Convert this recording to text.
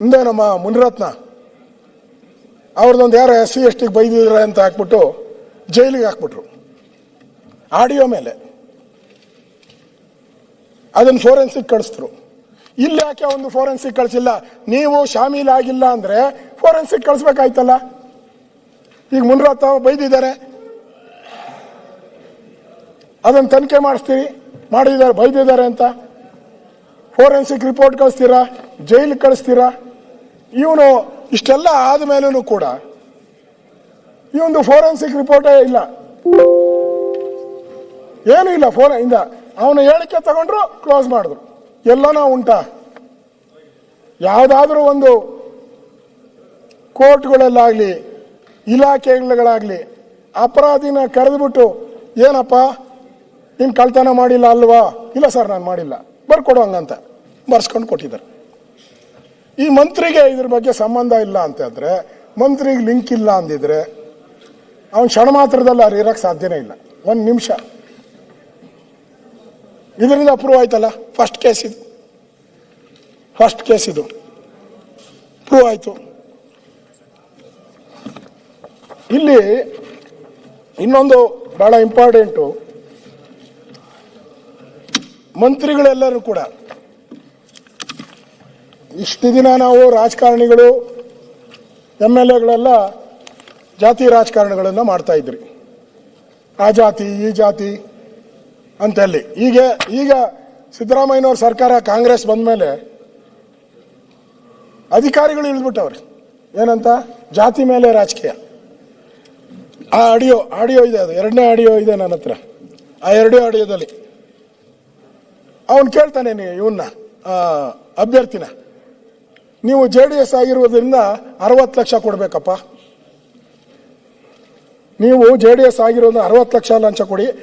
ಹಿಂದೆ ನಮ್ಮ ಮುನಿರತ್ನ. ಅವ್ರದ್ದೊಂದು ಯಾರು ಎಸ್ ಸಿ ಎಸ್ ಟಿಗೆ ಬೈದಿದ್ರೆ ಅಂತ ಹಾಕ್ಬಿಟ್ಟು ಜೈಲಿಗೆ ಹಾಕ್ಬಿಟ್ರು. ಆಡಿಯೋ ಮೇಲೆ. ಅದನ್ನು ಫೋರೆನ್ಸಿಕ್ ಕಳಿಸಿದ್ರು. ಇಲ್ಲಿ ಯಾಕೆ ಒಂದು ಫೋರೆನ್ಸಿಕ್ ಕಳಿಸಿಲ್ಲ? ನೀವು ಶಾಮೀಲ್ ಆಗಿಲ್ಲ ಅಂದ್ರೆ ಫೋರೆನ್ಸಿಕ್ ಕಳಿಸ್ಬೇಕಾಯ್ತಲ್ಲ? ಈಗ ಮುನಿರತ್ನ ಬೈದಿದ್ದಾರೆ. ಅದನ್ನು ತನಿಖೆ ಮಾಡಿಸ್ತೀರಿ, ಮಾಡಿದ್ದಾರೆ, ಬೈದಿದ್ದಾರೆ ಅಂತ. ಫೋರೆನ್ಸಿಕ್ ರಿಪೋರ್ಟ್ ಕಳಿಸ್ತೀರಾ? ಜೈಲಿಗೆ ಕಳಿಸ್ತೀರಾ? ಇವನು ಇಷ್ಟೆಲ್ಲ ಆದ್ಮೇಲೂ ಕೂಡ ಇವೊಂದು ಫೋರೆನ್ಸಿಕ್ ರಿಪೋರ್ಟೇ ಇಲ್ಲ. ಏನೂ ಇಲ್ಲ ಫೋನ್ ಇಂದ ಅವನ ಹೇಳಿಕೆ ತಗೊಂಡ್ರು, ಕ್ಲೋಸ್ ಮಾಡಿದ್ರು. ಎಲ್ಲನೋ ಉಂಟಾ. ಯಾವುದಾದ್ರೂ ಒಂದು ಕೋರ್ಟ್ಗಳಲ್ಲಾಗಲಿ ಇಲಾಖೆಗಳಾಗಲಿ ಅಪರಾಧಿನ ಕರೆದುಬಿಟ್ಟು, ಏನಪ್ಪ, ನೀನು ಕಳ್ತನ ಮಾಡಿಲ್ಲ ಅಲ್ವಾ? ಇಲ್ಲ ಸರ್, ನಾನು ಮಾಡಿಲ್ಲ. ಬರ್ಕೊಡೋ ಹಂಗಂತ. ಬರ್ಸ್ಕೊಂಡು ಕೊಟ್ಟಿದ್ದಾರೆ. ಈ ಮಂತ್ರಿಗೆ ಇದ್ರ ಬಗ್ಗೆ ಸಂಬಂಧ ಇಲ್ಲ ಅಂತಂದ್ರೆ, ಮಂತ್ರಿಗೆ ಲಿಂಕ್ ಇಲ್ಲ ಅಂದಿದ್ರೆ, ಅವನು ಕ್ಷಣ ಮಾತ್ರದಲ್ಲಿ ಅವ್ರು ಸಾಧ್ಯನೇ ಇಲ್ಲ. ಒಂದು ನಿಮಿಷ. ಇದರಿಂದ ಅಪ್ರೂವ್ ಆಯ್ತಲ್ಲ? ಫಸ್ಟ್ ಕೇಸ್ ಇದು. ಫಸ್ಟ್ ಕೇಸ್ ಇದು. ಪ್ರೂವ್ ಆಯ್ತು. ಇಲ್ಲಿ ಇನ್ನೊಂದು ಬಹಳ ಇಂಪಾರ್ಟೆಂಟು ಮಂತ್ರಿಗಳೆಲ್ಲರೂ ಕೂಡ ಇಷ್ಟು ದಿನ ನಾವು ರಾಜಕಾರಣಿಗಳು ಎಂ ಎಲ್ ಎಗಳೆಲ್ಲ ಜಾತಿ ರಾಜಕಾರಣಗಳನ್ನು ಮಾಡ್ತಾ ಇದ್ರಿ. ಆ ಜಾತಿ, ಈ ಜಾತಿ ಅಂತಲ್ಲಿ. ಈಗ ಈಗ ಸಿದ್ದರಾಮಯ್ಯನವ್ರ ಸರ್ಕಾರ ಕಾಂಗ್ರೆಸ್ ಬಂದ ಮೇಲೆ ಅಧಿಕಾರಿಗಳು ಇಳಿದ್ಬಿಟ್ಟವ್ರೆ. ಏನಂತ? ಜಾತಿ ಮೇಲೆ ರಾಜಕೀಯ. ಆ ಆಡಿಯೋ ಆಡಿಯೋ ಇದೆ ಅದು. ಎರಡನೇ ಆಡಿಯೋ ಇದೆ ನನ್ನ ಹತ್ರ. ಆ ಎರಡೇ ಆಡಿಯೋದಲ್ಲಿ. ಅವನು ಕೇಳ್ತಾನೆ ನೀ ಇವನ್ನ ಅಭ್ಯರ್ಥಿನ. ನೀವು ಜೆ ಡಿ ಎಸ್ ಆಗಿರುವುದರಿಂದ ಅರವತ್ತು ಲಕ್ಷ ಕೊಡಬೇಕಪ್ಪ. ನೀವು ಜೆ ಡಿ ಎಸ್ ಆಗಿರೋದ್ರಿಂದ ಅರವತ್ತು ಲಕ್ಷ ಲಂಚ ಕೊಡಿ.